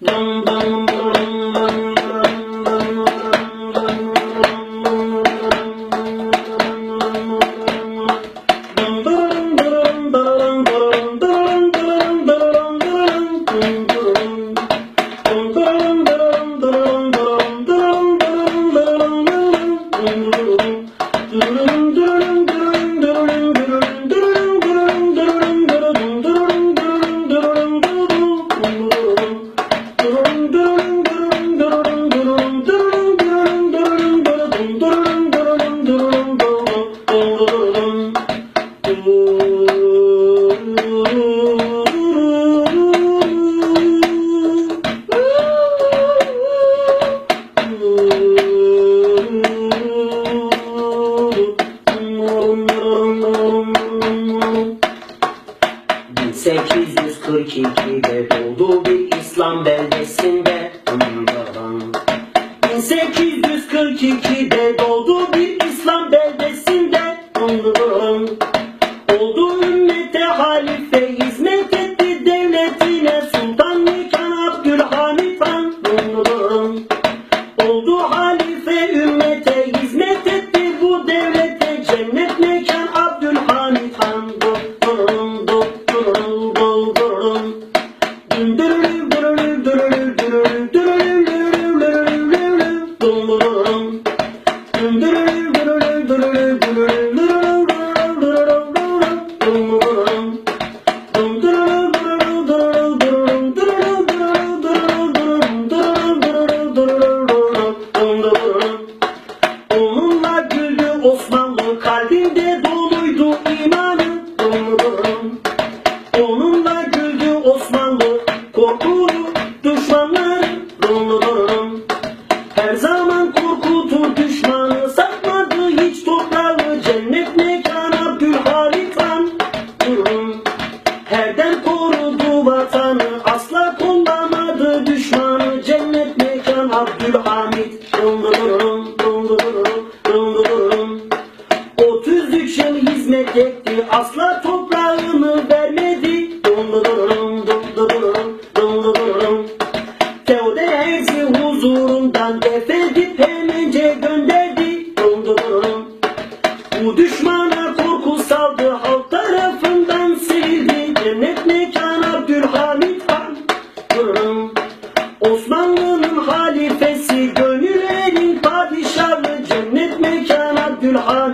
Dum dum ...1842'de doğdu bir İslam beldesinde. 1842'de doğdu bir İslam beldesinde. Oldu ümmete halife hizmet Thank you. Asla toprağını vermedi Dundururum huzurundan defedip hemence gönderdi Dundururum Bu düşmana korku saldı halk tarafından sevildi Cennet mekan Abdülhamid Han Dururum Osmanlı'nın halifesi gönül gönüllerin padişahı Cennet mekan Abdülhamid